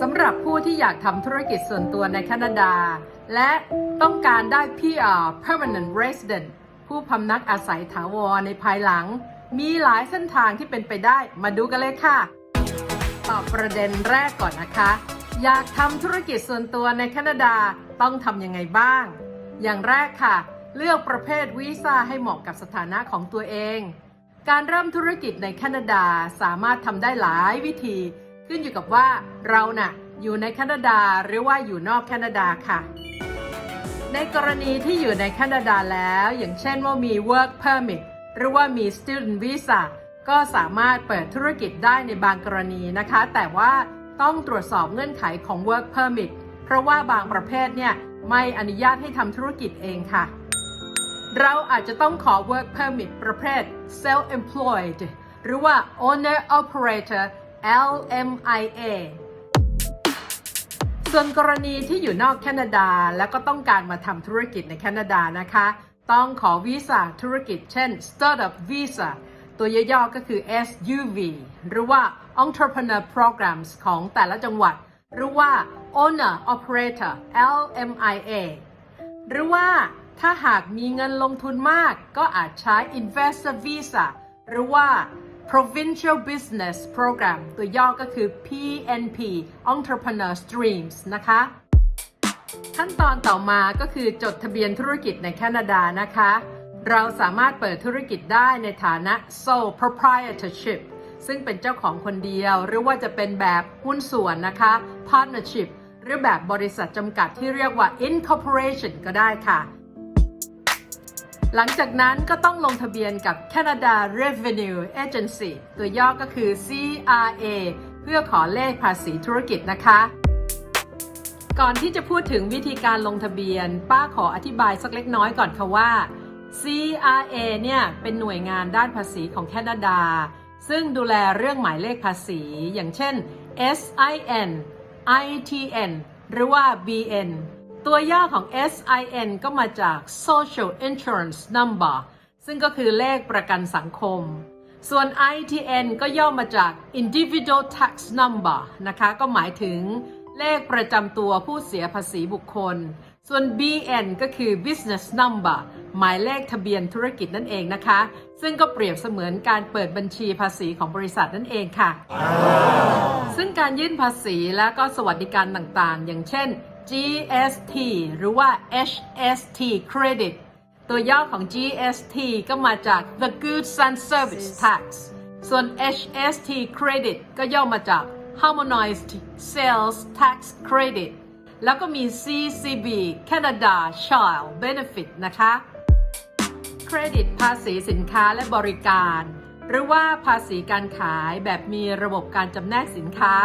สำหรับผู้ที่อยากทำธุรกิจส่วนตัวในแคนาดา และต้องการได้ PR Permanent Resident ผู้พำนักอาศัยถาวรในภายหลัง มีหลายเส้นทางที่เป็นไปได้มาดูกันเลยค่ะตอบประเด็นแรกก่อนนะคะ อยากทำธุรกิจส่วนตัวในแคนาดาต้องทำยังไงบ้าง อย่างแรกค่ะ เลือกประเภทวีซ่าให้เหมาะกับสถานะของตัวเอง การเริ่มธุรกิจในแคนาดาสามารถทำได้หลายวิธี ขึ้นอยู่กับว่าเราน่ะอยู่ในแคนาดาหรือว่าอยู่นอกแคนาดาค่ะ ในกรณีที่อยู่ในแคนาดาแล้ว อย่างเช่นว่ามี work permit หรือว่ามี student visa ก็สามารถเปิดธุรกิจได้ในบางกรณีนะคะ แต่ว่าต้องตรวจสอบเงื่อนไขของ work permit เพราะว่าบางประเภทเนี่ยไม่อนุญาตให้ทำธุรกิจเองค่ะ เราอาจจะต้องขอ work permit ประเภท self employed หรือว่า owner operator LMIA ส่วนกรณีที่อยู่นอกแคนาดาแล้วก็ต้องการมาทำธุรกิจในแคนาดานะคะ ต้องขอวีซ่าธุรกิจเช่น Startup Visa ตัวย่อๆก็คือ SUV หรือว่า Entrepreneur Programs ของแต่ละจังหวัด หรือว่า Owner Operator LMIA หรือว่าถ้าหากมีเงินลงทุนมากก็อาจใช้ Investor Visa หรือว่า Provincial Business Program ตัวย่อก็คือ PNP Entrepreneur Streams นะคะ ขั้นตอนต่อมาก็คือจดทะเบียนธุรกิจในแคนาดานะคะ เราสามารถเปิดธุรกิจได้ในฐานะ sole proprietorship ซึ่งเป็นเจ้าของคนเดียว หรือว่าจะเป็นแบบหุ้นส่วนนะคะ partnership หรือแบบบริษัทจำกัดที่เรียกว่า incorporation ก็ได้ค่ะ หลังจากนั้นก็ต้องลงทะเบียนกับ Canada Revenue Agency ตัวย่อก็คือ CRA เพื่อขอเลขภาษีธุรกิจนะคะ ก่อนที่จะพูดถึงวิธีการลงทะเบียน ป้าขออธิบายสักเล็กน้อยก่อนค่ะว่า CRA เนี่ยเป็นหน่วยงานด้านภาษีของแคนาดา ซึ่งดูแลเรื่องหมายเลขภาษี อย่างเช่น SIN ITN หรือว่า BN ตัวย่อของ SIN ก็มาจาก Social Insurance Number ซึ่งก็คือเลขประกันสังคม ส่วน ITN ก็ย่อมาจาก Individual Tax Number นะคะ ก็หมายถึงเลขประจำตัวผู้เสียภาษีบุคคล ส่วน BN ก็คือ Business Number หมายเลขทะเบียนธุรกิจนั่นเองนะคะ ซึ่งก็เปรียบเสมือนการเปิดบัญชีภาษีของบริษัทนั่นเองค่ะ ซึ่งการยื่นภาษีและก็สวัสดิการต่างๆ อย่างเช่น GST หรือว่า HST Credit ตัวย่อของ GST ก็มาจาก The Goods and Service Tax ส่วน HST Credit ก็ย่อมาจาก Harmonized Sales Tax Credit แล้วก็มี CCB Canada Child Benefit นะคะ เครดิตภาษีสินค้าและบริการ หรือว่าภาษีการขายแบบมีระบบการจำแนกสินค้า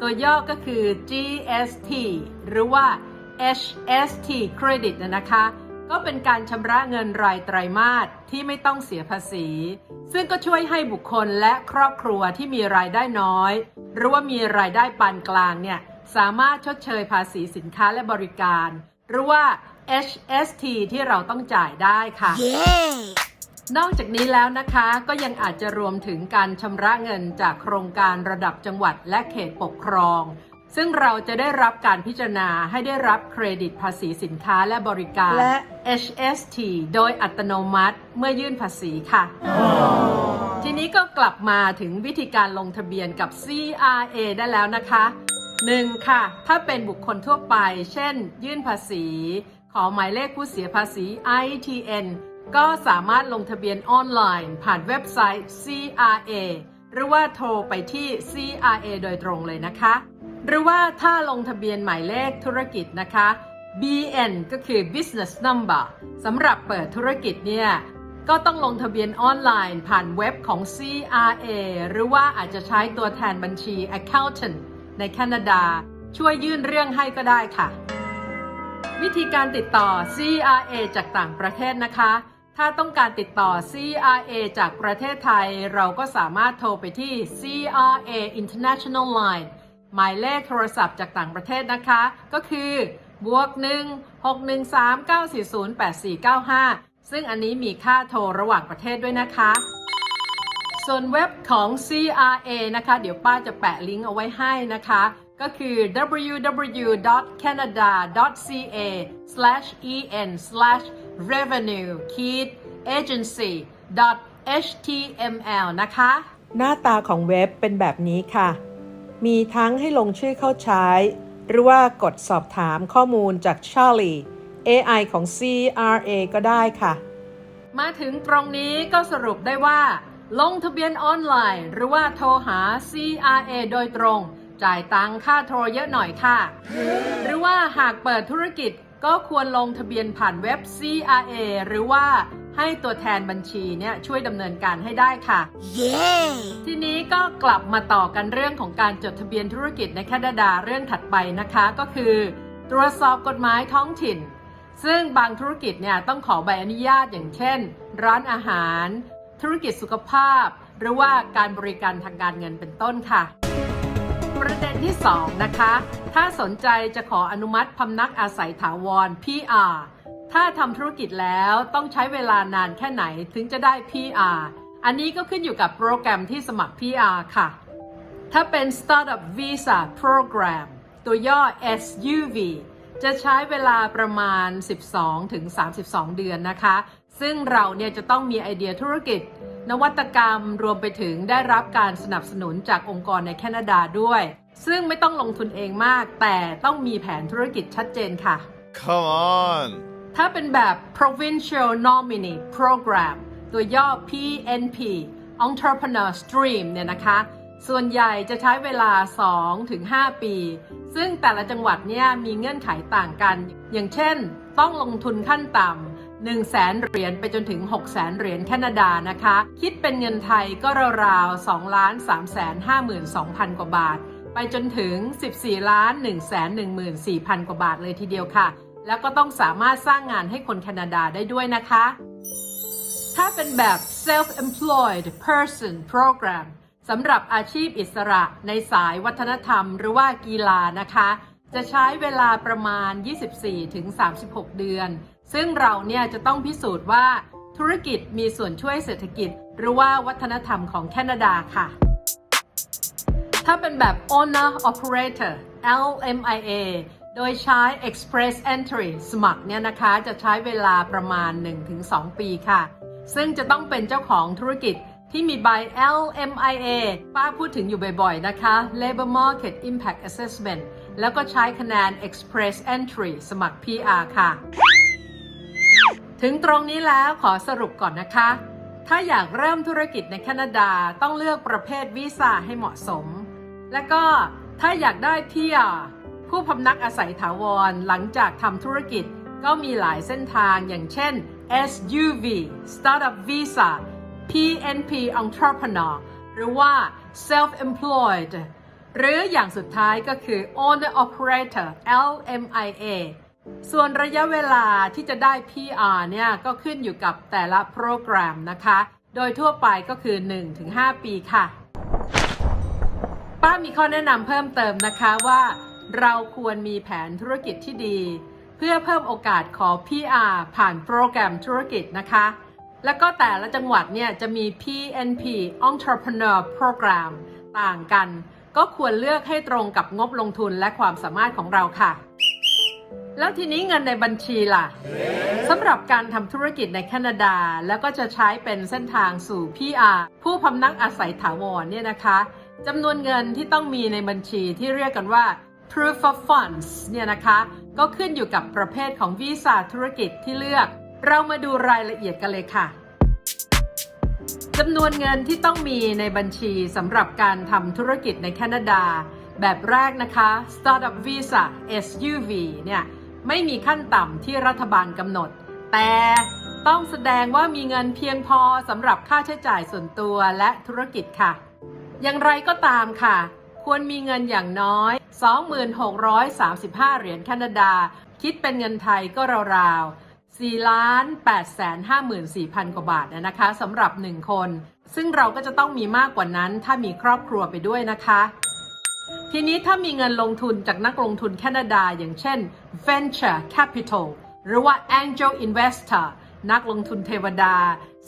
ตัวย่อก็คือ GST หรือว่า HST Credit นะคะ ก็เป็นการชำระเงินรายไตรมาสที่ไม่ต้องเสียภาษี ซึ่งก็ช่วยให้บุคคลและครอบครัวที่มีรายได้น้อย หรือว่ามีรายได้ปานกลางเนี่ย สามารถชดเชยภาษีสินค้าและบริการ หรือว่า HST ที่เราต้องจ่ายได้ค่ะ นอกจากนี้แล้วนะคะก็ยังอาจจะรวมถึงการชำระเงินจากโครงการระดับจังหวัดและเขตปกครอง ซึ่งเราจะได้รับการพิจารณาให้ได้รับเครดิตภาษีสินค้าและบริการ และ HST โดยอัตโนมัติเมื่อยื่นภาษีค่ะ ทีนี้ก็กลับมาถึงวิธีการลงทะเบียนกับ CRA ได้แล้วนะคะ 1. ค่ะ ถ้าเป็นบุคคลทั่วไป เช่น ยื่นภาษี ขอหมายเลขผู้เสียภาษี ITN ก็สามารถลงทะเบียนออนไลน์ ผ่านเว็บไซต์ CRA หรือว่าโทรไปที่ CRA โดยตรงเลยนะคะ หรือว่าถ้าลงทะเบียนหมายเลขธุรกิจนะคะ BN ก็คือ Business Number สำหรับเปิดธุรกิจเนี่ยก็ต้องลงทะเบียนออนไลน์ ผ่านเว็บของ CRA หรือว่าอาจจะใช้ตัวแทนบัญชี Accountant ในแคนาดา ช่วยยื่นเรื่องให้ก็ได้ค่ะ วิธีการติดต่อ CRA จากต่างประเทศนะคะ ถ้าต้องการติดต่อ CRA จากประเทศไทย เราก็สามารถโทรไปที่ CRA International Line หมายเลขโทรศัพท์จากต่างประเทศนะคะ ก็คือบวก1 6 1 3 9 4 0 8 4 9 5 ซึ่งอันนี้มีค่าโทรระหว่างประเทศด้วยนะคะ ส่วนเว็บของ CRA นะคะ เดี๋ยวป้าจะแปะลิงก์เอาไว้ให้นะคะ ก็คือ www.canada.ca/en/ www.canada.ca/en/revenue agency html นะคะ หน้าตาของเว็บเป็นแบบนี้ค่ะ มีทั้งให้ลงชื่อเข้าใช้ หรือว่ากดสอบถามข้อมูลจาก Charlie AI ของ CRA ก็ได้ค่ะ มาถึงตรงนี้ก็สรุปได้ว่า ลงทะเบียนออนไลน์ หรือว่าโทรหา CRA โดยตรง จ่ายตังค่าโทรเยอะหน่อยค่ะ หรือว่าหากเปิดธุรกิจ ก็ควรลงทะเบียนผ่านเว็บ CRA หรือว่าให้ตัวแทนบัญชีเนี่ยช่วยดำเนินการให้ได้ค่ะทีนี้ก็กลับมาต่อกันเรื่องของการจดทะเบียนธุรกิจในแคนาดาเรื่องถัดไปนะคะก็คือ ตรวจสอบกฎหมายท้องถิ่น ซึ่งบางธุรกิจเนี่ยต้องขอใบอนุญาตอย่างเช่น ร้านอาหาร ธุรกิจสุขภาพ หรือว่าการบริการทางการเงินเป็นต้นค่ะ ประเด็นที่ 2 นะคะ ถ้าสนใจจะขออนุมัติพำนักอาศัยถาวร PR ถ้าทำธุรกิจแล้วต้องใช้เวลานานแค่ไหนถึงจะได้ PR อันนี้ก็ขึ้นอยู่กับโปรแกรมที่สมัคร PR ค่ะ ถ้าเป็น Startup Visa Program ตัวย่อ SUV จะใช้เวลาประมาณ 12ถึง32 เดือนนะคะ ซึ่งเราเนี่ยจะต้องมีไอเดียธุรกิจ นวัตกรรมรวมไปถึงได้รับการสนับสนุนจากองค์กรในแคนาดาด้วย ซึ่งไม่ต้องลงทุนเองมาก แต่ต้องมีแผนธุรกิจชัดเจนค่ะ Come on. ถ้าเป็นแบบ provincial nominee program ตัวย่อ PNP entrepreneur stream เนี่ยนะคะ ส่วนใหญ่จะใช้เวลา 2-5 ปี ซึ่งแต่ละจังหวัดเนี่ยมีเงื่อนไขต่างกัน อย่างเช่น ต้องลงทุนขั้นต่ำ 1 0 0 0 0แสนเหรียญไปจนถึง 6 0แสนเหรียญแคนาดานะคะ คิดเป็นเงินไทยก็ราวๆ2ล้าน3แสน52,000 กว่าบาท ไปจนถึง 14ล้าน1แสน14,000 กว่าบาทเลยทีเดียวค่ะ แล้วก็ต้องสามารถสร้างงานให้คนแคนาดาได้ด้วยนะคะ ถ้าเป็นแบบ self-employed person program สำหรับอาชีพอิสระในสายวัฒนธรรมหรือว่ากีฬานะคะ จะใช้เวลาประมาณ 24-36 เดือน ซึ่งเราเนี่ยจะต้องพิสูจน์ว่าธุรกิจมีส่วนช่วยเศรษฐกิจ หรือว่าวัฒนธรรมของแคนาดาค่ะ ถ้าเป็นแบบ owner operator LMIA โดยใช้ express entry สมัครเนี่ยนะคะ จะใช้เวลาประมาณ 1-2 ปีค่ะ ซึ่งจะต้องเป็นเจ้าของธุรกิจที่มีใบ LMIA ป้าพูดถึงอยู่บ่อยๆนะคะ Labor Market Impact Assessment แล้วก็ใช้คะแนน express entry สมัคร PR ค่ะ ถึงตรงนี้แล้วขอสรุปก่อนนะคะ ถ้าอยากเริ่มธุรกิจในแคนาดาต้องเลือกประเภทวีซ่าให้เหมาะสม และก็ถ้าอยากได้ PR ผู้พำนักอาศัยถาวรหลังจากทำธุรกิจก็มีหลายเส้นทางอย่างเช่น SUV Startup Visa PNP Entrepreneur หรือว่า Self-Employed หรืออย่างสุดท้ายก็คือ Owner Operator LMIA ส่วนระยะเวลาที่จะได้ PR เนี่ยก็ขึ้นอยู่กับแต่ละโปรแกรมนะคะ โดยทั่วไปก็คือ 1-5 ปีค่ะ ป้ามีข้อแนะนำเพิ่มเติมนะคะว่า เราควรมีแผนธุรกิจที่ดี เพื่อเพิ่มโอกาสขอ PR ผ่านโปรแกรมธุรกิจนะคะ แล้วก็แต่ละจังหวัดเนี่ยจะมี PNP Entrepreneur Program ต่างกัน ก็ควรเลือกให้ตรงกับงบลงทุนและความสามารถของเราค่ะ แล้วทีนี้เงินในบัญชีล่ะสำหรับการทำธุรกิจในแคนาดา แล้วก็จะใช้เป็นเส้นทางสู่ PR ผู้พำนักอาศัยถาวรเนี่ยนะคะจำนวนเงินที่ต้องมีในบัญชีที่เรียกกันว่า proof of funds เนี่ยนะคะ ก็ขึ้นอยู่กับประเภทของวีซ่าธุรกิจที่เลือก เรามาดูรายละเอียดกันเลยค่ะจำนวนเงินที่ต้องมีในบัญชีสำหรับการทำธุรกิจในแคนาดา แบบแรกนะคะ Startup Visa SUV เนี่ย ไม่มีขั้นต่ำที่รัฐบาลกำหนด แต่ต้องแสดงว่ามีเงินเพียงพอสำหรับค่าใช้จ่ายส่วนตัวและธุรกิจค่ะ อย่างไรก็ตามค่ะ ควรมีเงินอย่างน้อย 2635 เหรียญแคนาดา คิดเป็นเงินไทยก็ราวๆ4ล้าน8แสน54,000 กว่าบาทนะคะสำหรับ 1 คน ซึ่งเราก็จะต้องมีมากกว่านั้นถ้ามีครอบครัวไปด้วยนะคะ ทีนี้ถ้ามีเงินลงทุนจากนักลงทุนแคนาดา อย่างเช่น Venture Capital หรือว่า Angel Investor นักลงทุนเทวดา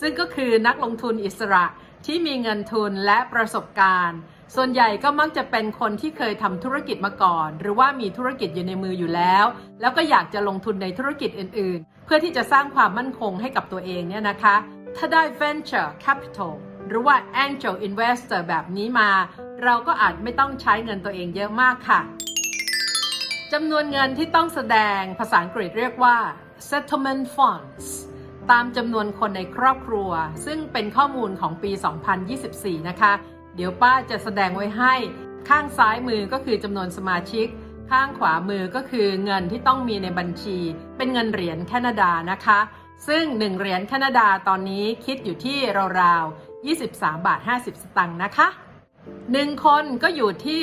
ซึ่งก็คือนักลงทุนอิสระที่มีเงินทุนและประสบการณ์ ส่วนใหญ่ก็มักจะเป็นคนที่เคยทำธุรกิจมาก่อน หรือว่ามีธุรกิจอยู่ในมืออยู่แล้ว แล้วก็อยากจะลงทุนในธุรกิจอื่น ๆ เพื่อที่จะสร้างความมั่นคงให้กับตัวเองเนี่ยนะคะ ถ้าได้ venture capital หรือว่า angel investor แบบนี้มา เราก็อาจไม่ต้องใช้เงินตัวเองเยอะมากค่ะจำนวนเงินที่ต้องแสดงภาษาอังกฤษเรียกว่า settlement funds ตามจำนวนคนในครอบครัว ซึ่งเป็นข้อมูลของปี 2024 นะคะ เดี๋ยวป้าจะแสดงไว้ให้ ข้างซ้ายมือก็คือจำนวนสมาชิก ข้างขวามือก็คือเงินที่ต้องมีในบัญชี เป็นเงินเหรียญแคนาดานะคะ ซึ่ง 1 เหรียญแคนาดาตอนนี้คิดอยู่ที่ราวๆ 23 บาท 50 สตังค์นะคะ 1คนก็อยู่ที่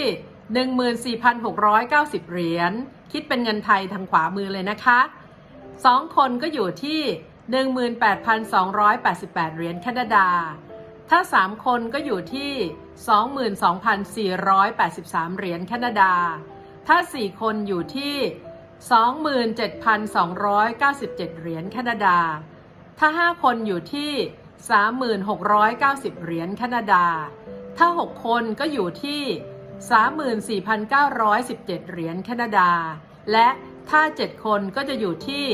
14,690 เหรียญ คิดเป็นเงินไทยทางขวามือเลยนะคะ2คนก็อยู่ที่ 18,288 เหรียญแคนาดา ถ้า3คนก็อยู่ที่ 22,483 เหรียญแคนาดา ถ้า4คนอยู่ที่ 27,297 เหรียญแคนาดา ถ้า5คนอยู่ที่ 3,690 เหรียญแคนาดา ถ้า 6 คนก็อยู่ที่ 34,917 เหรียญแคนาดา และถ้า 7 คนก็จะอยู่ที่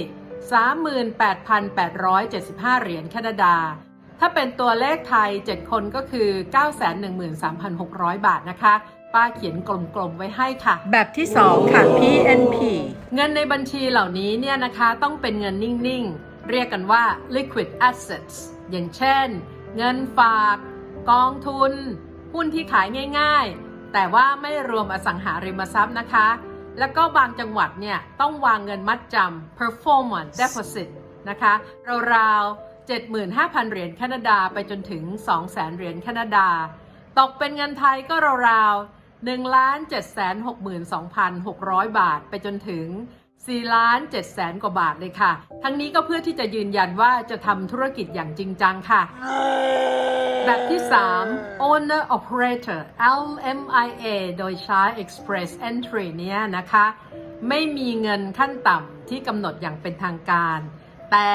38,875 เหรียญแคนาดา ถ้าเป็นตัวเลขไทย 7 คนก็คือ 913,600 บาทนะคะป้าเขียนกลมๆไว้ให้ค่ะ แบบที่ 2 ค่ะ PNP เงินในบัญชีเหล่านี้เนี่ยนะคะต้องเป็นเงินนิ่งๆ เรียกกันว่า liquid assets อย่างเช่น เงินฝาก กองทุน หุ้นที่ขายง่ายๆ แต่ว่าไม่รวมอสังหาริมทรัพย์นะคะ แล้วก็บางจังหวัดเนี่ย ต้องวางเงินมัดจำ performance deposit นะคะราวๆ75,000 เหรียญแคนาดาไปจนถึง 200,000 เหรียญแคนาดา ตกเป็นเงินไทยก็ราวๆ1ล้าน762,600 บาท ไปจนถึง 4 ล้าน7แสนกว่าบาทเลยค่ะ ทั้งนี้ก็เพื่อที่จะยืนยันว่าจะทำธุรกิจอย่างจริงจังค่ะ แบบที่ 3 owner operator LMIA โดยใช้ express entry เนี่ยนะคะ ไม่มีเงินขั้นต่ำที่กำหนดอย่างเป็นทางการ แต่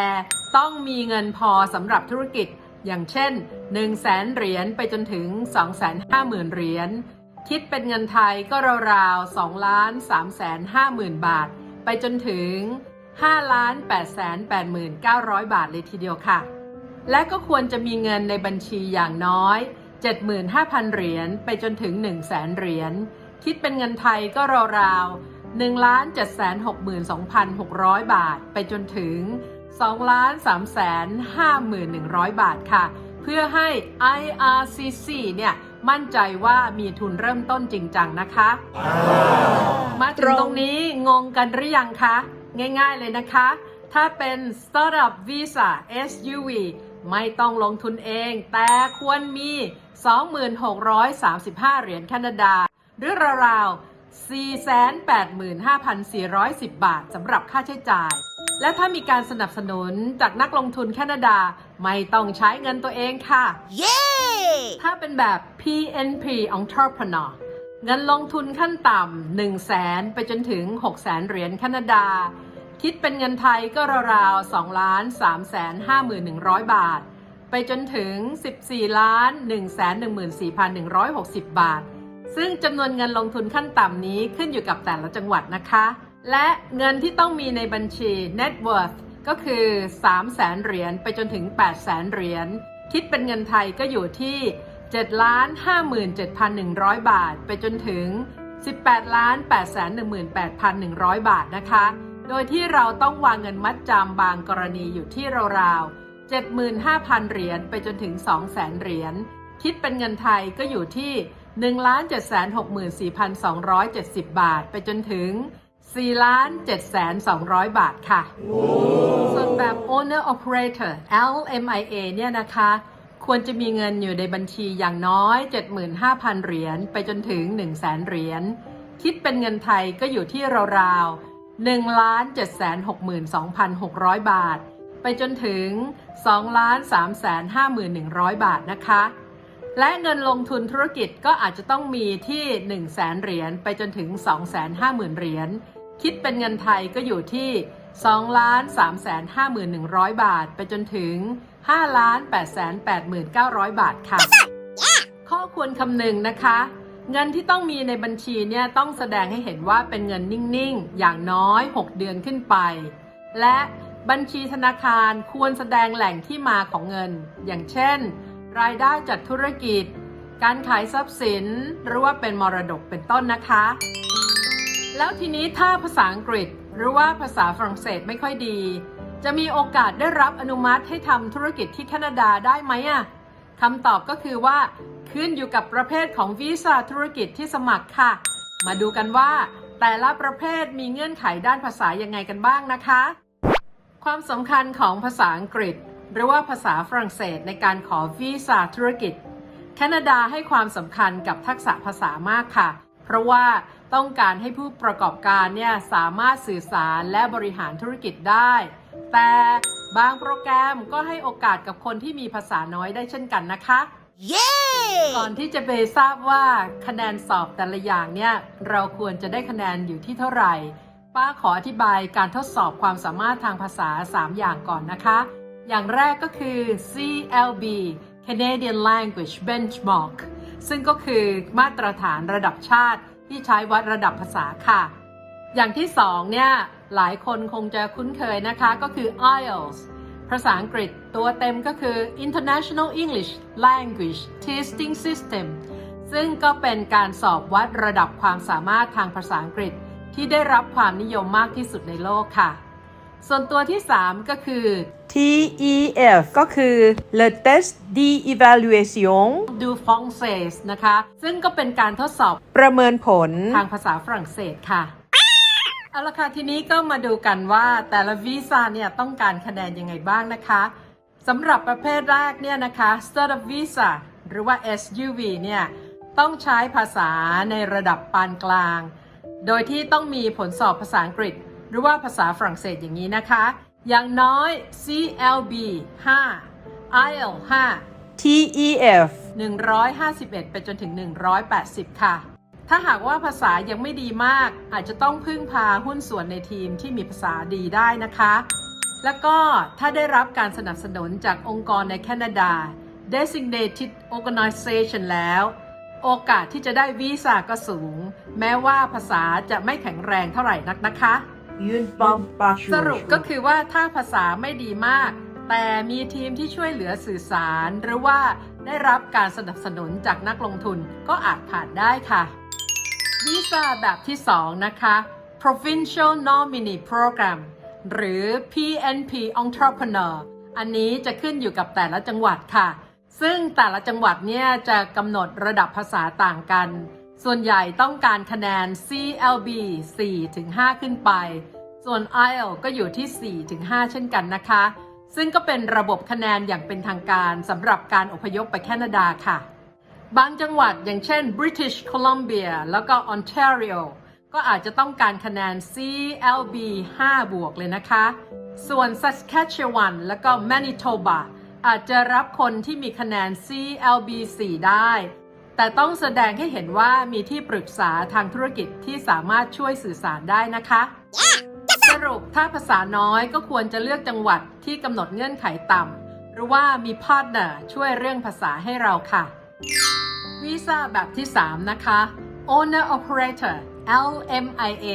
ต้องมีเงินพอสำหรับธุรกิจอย่างเช่น 1 0 0 0 0แสนเหรียญไปจนถึง 2 5 0 0 0 0เหรียญคิดเป็นเงินไทยก็ราวๆ2ล้าน3แสน5หมื่นบาท ไปจนถึง 5 8 8 9 0 0 บาทเลยทีเดียวค่ะ และก็ควรจะมีเงินในบัญชีอย่างน้อย 75,000 เหรียญไปจนถึง 1 0 0 0 0แสนเหรียญ คิดเป็นเงินไทยก็ราวๆ1,762,600 บาท ไปจนถึง 2,351,100 บาทค่ะ เพื่อให้ IRCC เนี่ย มั่นใจว่ามีทุนเริ่มต้นจริงจังนะคะ มาถึงตรงนี้งงกันหรือยังคะ ง่ายๆเลยนะคะ ถ้าเป็น Startup Visa SUV ไม่ต้องลงทุนเอง แต่ควรมี 2635 เหรียญแคนาดา หรือราวๆ485,410 บาทสำหรับค่าใช้จ่าย และถ้ามีการสนับสนุนจากนักลงทุนแคนาดา ไม่ต้องใช้เงินตัวเองค่ะเย้ ถ้าเป็นแบบ PNP Entrepreneur เงินลงทุนขั้นต่ำ1 0 0 0 0แสนไปจนถึง6 0 0แสนเหรียญแคนาดา คิดเป็นเงินไทยก็ราวๆ2ล้าน3แสน51,100 บาท ไปจนถึง 14ล้าน1แสน14,160 บาท ซึ่งจำนวนเงินลงทุนขั้นต่ำนี้ขึ้นอยู่กับแต่ละจังหวัดนะคะ และเงินที่ต้องมีในบัญชี net worth ก็คือ 3 0 0แสนเหรียญไปจนถึง 8 0 0แสนเหรียญ คิดเป็นเงินไทยก็อยู่ที่7ล้าน57,100 บาท ไปจนถึง 18ล้าน818,100 บาทนะคะ โดยที่เราต้องวางเงินมัดจำบางกรณีอยู่ที่ราวๆ 75,000 เหรียญไปจนถึง 200,000 เหรียญ คิดเป็นเงินไทยก็อยู่ที่1ล้าน764,270 บาท ไปจนถึง 4ล้าน7,200 บาทค่ะ ส่วนแบบ owner operator LMIA เนี่ยนะคะ ควรจะมีเงินอยู่ในบัญชีอย่างน้อย 75,000 เหรียญไปจนถึง 1 0 0 0 0แเหรียญ คิดเป็นเงินไทยก็อยู่ที่ราวๆ1ล้าน762,600 บาท ไปจนถึง2ล้าน351,100 บาทนะคะและเงินลงทุนธุรกิจก็อาจจะต้องมีที่ 1 0 0 0 0แเหรียญไปจนถึง 250,000 เหรียญ คิดเป็นเงินไทยก็อยู่ที่2ล้าน351,100 บาท ไปจนถึง5ล้าน889,900 บาทค่ะ ข้อควรคำนึงนะคะ เงินที่ต้องมีในบัญชีเนี่ยต้องแสดงให้เห็นว่าเป็นเงินนิ่งๆ อย่างน้อย 6 เดือนขึ้นไป และบัญชีธนาคารควรแสดงแหล่งที่มาของเงิน อย่างเช่น รายได้จากธุรกิจ การขายทรัพย์สิน หรือว่าเป็นมรดกเป็นต้นนะคะ แล้วทีนี้ถ้าภาษาอังกฤษหรือว่าภาษาฝรั่งเศสไม่ค่อยดี จะมีโอกาสได้รับอนุมัติให้ทำธุรกิจที่แคนาดาได้ไหมอะคำตอบก็คือว่าขึ้นอยู่กับประเภทของวีซ่าธุรกิจที่สมัครค่ะ มาดูกันว่า แต่ละประเภทมีเงื่อนไขด้านภาษายังไงกันบ้างนะคะ ความสำคัญของภาษาอังกฤษ หรือว่าภาษาฝรั่งเศสในการขอวีซ่าธุรกิจ แคนาดาให้ความสำคัญกับทักษะภาษามากค่ะ เพราะว่า ต้องการให้ผู้ประกอบการเนี่ยสามารถสื่อสารและบริหารธุรกิจได้ แต่บางโปรแกรมก็ให้โอกาสกับคนที่มีภาษาน้อยได้เช่นกันนะคะก่อนที่จะไปทราบว่าคะแนนสอบแต่ละอย่างเนี่ยเราควรจะได้คะแนนอยู่ที่เท่าไหร่ ป้าขออธิบายการทดสอบความสามารถทางภาษา 3 อย่างก่อนนะคะ อย่างแรกก็คือ CLB Canadian Language Benchmark ซึ่งก็คือมาตรฐานระดับชาติ ที่ใช้วัดระดับภาษาค่ะ อย่างที่สองเนี่ยหลายคนคงจะคุ้นเคยนะคะก็คือ IELTS ภาษาอังกฤษตัวเต็มก็คือ International English Language Testing System ซึ่งก็เป็นการสอบวัดระดับความสามารถทางภาษาอังกฤษ ที่ได้รับความนิยมมากที่สุดในโลกค่ะ ส่วนตัวที่ 3 ก็คือ TEF ก็คือ Le Test d'Evaluation Du Français นะคะ ซึ่งก็เป็นการทดสอบประเมินผลทางภาษาฝรั่งเศสค่ะ เอาละค่ะ ทีนี้ก็มาดูกันว่าแต่ละวีซ่าเนี่ยต้องการคะแนนยังไงบ้างนะคะสำหรับประเภทแรกเนี่ยนะคะ Student Visa หรือว่า SUV เนี่ยต้องใช้ภาษาในระดับปานกลาง โดยที่ต้องมีผลสอบภาษาอังกฤษห รือว่าภาษาฝรั่งเศสอย่างนี้นะคะ อย่างน้อย CLB 5 IELTS 5 TEF 151 ไปจนถึง 180 ค่ะ ถ้าหากว่าภาษายังไม่ดีมาก อาจจะต้องพึ่งพาหุ้นส่วนในทีมที่มีภาษาดีได้นะคะ แล้วก็ถ้าได้รับการสนับสนุนจากองค์กรในแคนาดา Designated Organization แล้ว โอกาสที่จะได้วีซ่าก็สูง แม้ว่าภาษาจะไม่แข็งแรงเท่าไหร่นักนะคะ Une bombe par สรุปก็คือว่าถ้าภาษาไม่ดีมาก แต่มีทีมที่ช่วยเหลือสื่อสาร หรือว่าได้รับการสนับสนุนจากนักลงทุนก็อาจผ่านได้ค่ะวีซ่าแบบที่ 2 นะคะ Provincial Nominee Program หรือ PNP Entrepreneur อันนี้จะขึ้นอยู่กับแต่ละจังหวัดค่ะ ซึ่งแต่ละจังหวัดเนี่ยจะกำหนดระดับภาษาต่างกัน ส่วนใหญ่ต้องการคะแนน CLB 4-5 ขึ้นไป ส่วน IELTS ก็อยู่ที่ 4-5 เช่นกันนะคะ ซึ่งก็เป็นระบบคะแนนอย่างเป็นทางการสำหรับการอพยพไปแคนาดาค่ะ บางจังหวัดอย่างเช่น British Columbia แล้วก็ Ontario ก็อาจจะต้องการคะแนน CLB 5 บวกเลยนะคะ ส่วน Saskatchewan แล้วก็ Manitoba อาจจะรับคนที่มีคะแนน CLB 4 ได้ แต่ต้องแสดงให้เห็นว่ามีที่ปรึกษาทางธุรกิจที่สามารถช่วยสื่อสารได้นะคะ สรุปถ้าภาษาน้อยก็ควรจะเลือกจังหวัดที่กำหนดเงื่อนไขต่ำหรือว่ามีพาร์ทเนอร์ช่วยเรื่องภาษาให้เราค่ะวีซ่าแบบที่ 3 นะคะ Owner Operator LMIA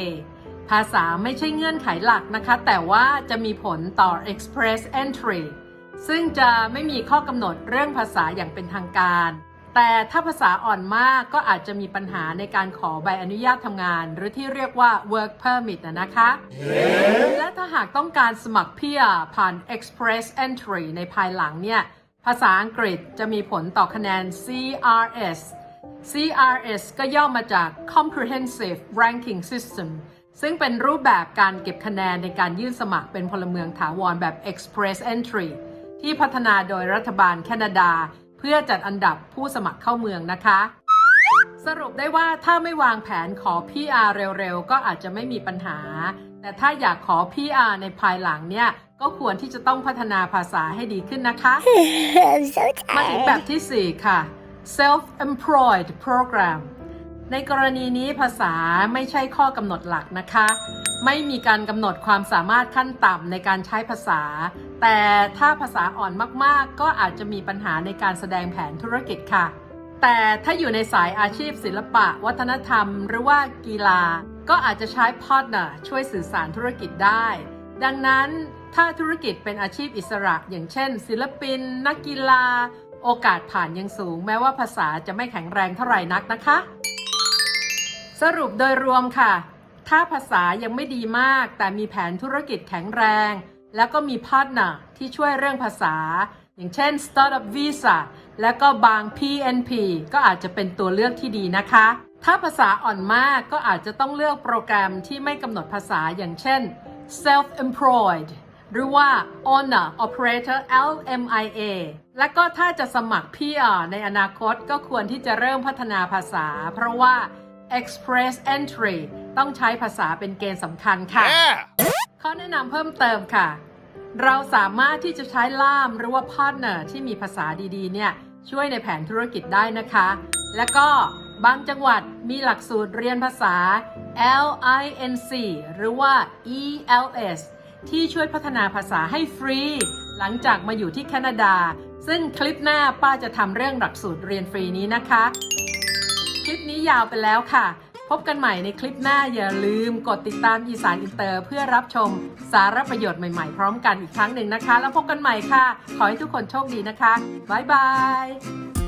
ภาษาไม่ใช่เงื่อนไขหลักนะคะ แต่ว่าจะมีผลต่อ Express Entry ซึ่งจะไม่มีข้อกำหนดเรื่องภาษาอย่างเป็นทางการ แต่ถ้าภาษาอ่อนมากก็อาจจะมีปัญหาในการขอใบอนุญาตทำงาน หรือที่เรียกว่า work permit นะนะคะ และถ้าหากต้องการสมัคร PR ผ่าน Express Entry ในภายหลังเนี่ย ภาษาอังกฤษจะมีผลต่อคะแนน CRS CRS ก็ย่อมาจาก Comprehensive Ranking System ซึ่งเป็นรูปแบบการเก็บคะแนนในการยื่นสมัครเป็นพลเมืองถาวรแบบ Express Entry ที่พัฒนาโดยรัฐบาลแคนาดา เพื่อจัดอันดับผู้สมัครเข้าเมืองนะคะ สรุปได้ว่าถ้าไม่วางแผนขอ PR เร็วๆ ก็อาจจะไม่มีปัญหา แต่ถ้าอยากขอ PR ในภายหลังเนี่ย ก็ควรที่จะต้องพัฒนาภาษาให้ดีขึ้นนะคะ I'm so มาถึงแบบ tired. ที่ 4 ค่ะ self-employed program ในกรณีนี้ภาษาไม่ใช่ข้อกำหนดหลักนะคะ ไม่มีการกำหนดความสามารถขั้นต่ำในการใช้ภาษา แต่ถ้าภาษาอ่อนมากๆ ก็อาจจะมีปัญหาในการแสดงแผนธุรกิจค่ะ แต่ถ้าอยู่ในสายอาชีพศิลปะ วัฒนธรรม หรือว่ากีฬา ก็อาจจะใช้ partner ช่วยสื่อสารธุรกิจได้ ดังนั้นถ้าธุรกิจเป็นอาชีพอิสระ อย่างเช่น ศิลปิน นักกีฬา โอกาสผ่านยังสูง แม้ว่าภาษาจะไม่แข็งแรงเท่าไหร่นักนะคะ สรุปโดยรวมค่ะ ถ้าภาษายังไม่ดีมาก แต่มีแผนธุรกิจแข็งแรง แล้วก็มีพาร์ทเนอร์ที่ช่วยเรื่องภาษา อย่างเช่น Startup Visa แล้วก็บาง PNP ก็อาจจะเป็นตัวเลือกที่ดีนะคะ ถ้าภาษาอ่อนมากก็อาจจะต้องเลือกโปรแกรมที่ไม่กำหนดภาษาอย่างเช่น Self-employed หรือว่า Owner Operator LMIA และก็ถ้าจะสมัคร PR ในอนาคตก็ควรที่จะเริ่มพัฒนาภาษา เพราะว่า Express Entry ต้องใช้ภาษาเป็นเกณฑ์สำคัญค่ะ Yeah! ข้อแนะนำเพิ่มเติมค่ะ เราสามารถที่จะใช้ล่ามหรือว่าพาร์ทเนอร์ที่มีภาษาดีๆ เนี่ยช่วยในแผนธุรกิจได้นะคะ แล้วก็บางจังหวัดมีหลักสูตรเรียนภาษา LINC หรือว่า ELS ที่ช่วยพัฒนาภาษาให้ฟรี หลังจากมาอยู่ที่แคนาดา ซึ่งคลิปหน้าป้าจะทำเรื่องหลักสูตรเรียนฟรีนี้นะคะค ลิปนี้ยาวไปแล้วค่ะ พบกันใหม่ในคลิปหน้าอย่าลืมกดติดตามอีสานอินเตอร์ เพื่อรับชมสาระประโยชน์ใหม่ๆ พร้อมกันอีกครั้งหนึ่งนะคะ แล้วพบกันใหม่ค่ะ ขอให้ทุกคนโชคดีนะคะ บ๊ายบาย